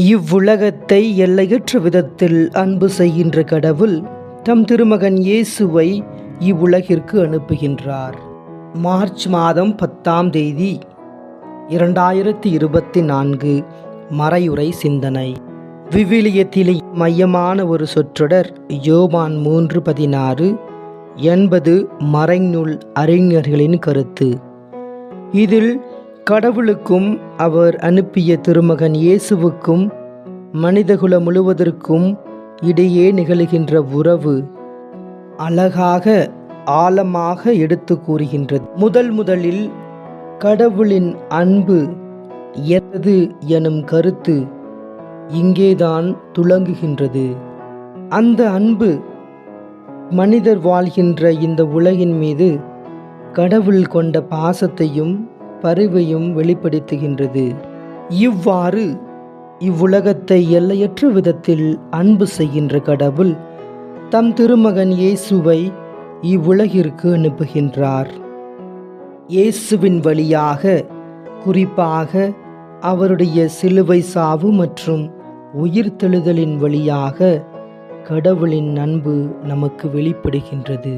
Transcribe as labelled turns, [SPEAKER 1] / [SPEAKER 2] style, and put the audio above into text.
[SPEAKER 1] இவ்வுலகத்தை எல்லையற்ற விதத்தில் அன்பு செய்கின்ற கடவுள் தம் திருமகன் இயேசுவை இவ்வுலகிற்கு அனுப்புகின்றார். மார்ச் மாதம் பத்தாம் தேதி இரண்டாயிரத்தி இருபத்தி நான்கு மறையுறை சிந்தனை. விவிலியத்திலே மையமான ஒரு சொற்றொடர் யோபான் மூன்று பதினாறு என்பது மறைநூல் அறிஞர்களின் கருத்து. இதில் கடவுளுக்கும் அவர் அனுப்பிய திருமகன் இயேசுவுக்கும் மனிதகுலம் முழுவதற்கும் இடையே நிகழுகின்ற உறவு அழகாக ஆழமாக எடுத்து கூறுகின்றது. முதல் முதலில் கடவுளின் அன்பு எது எனும் கருத்து இங்கேதான் துளங்குகின்றது அந்த அன்பு மனிதர் வாழ்கின்ற இந்த உலகின் மீது கடவுள் கொண்ட பாசத்தையும் பரிவையும் வெளிப்படுத்துகின்றது. இவ்வாறு இவ்வுலகத்தை எல்லையற்ற விதத்தில் அன்பு செய்கின்ற கடவுள் தம் திருமகன் இயேசுவை இவ்வுலகிற்கு அனுப்புகின்றார். இயேசுவின் வழியாக குறிப்பாக அவருடைய சிலுவை சாவு மற்றும் உயிர்த்தெழுதலின் வழியாக கடவுளின் அன்பு நமக்கு வெளிப்படுகின்றது.